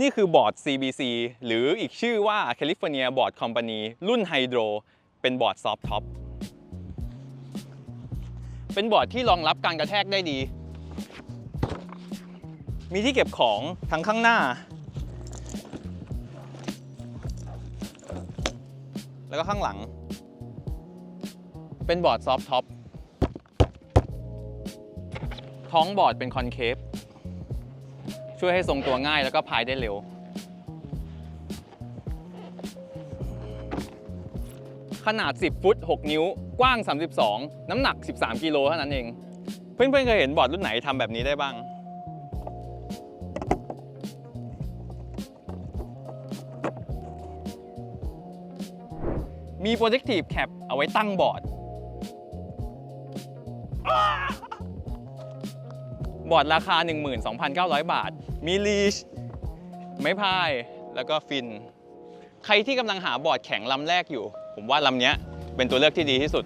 นี่คือบอร์ด CBC หรืออีกชื่อว่า California Board Company รุ่น Hydro เป็นบอร์ดซอฟท็อปเป็นบอร์ดที่รองรับการกระแทกได้ดี มีที่เก็บของทั้งข้างหน้า แล้วก็ข้างหลัง เป็นบอร์ดซอฟท็อปท้องบอร์ดเป็นคอนเคฟ ช่วยให้ทรงตัวง่ายแล้วก็พายได้เร็ว ขนาด 10 ฟุต 6 นิ้ว กว้าง 32 น้ำหนัก 13 กิโลเท่านั้นเอง เพื่อนๆเคยเห็นบอร์ดรุ่นไหนทำแบบนี้ได้บ้างมี protective cap เอาไว้ตั้งบอร์ด บอร์ดราคา 12,900 บาท มีลีช ไม้พาย แล้วก็ฟิน ใครที่กำลังหาบอร์ดแข็งลำแรกอยู่ ผมว่าลำนี้เป็นตัวเลือกที่ดีที่สุด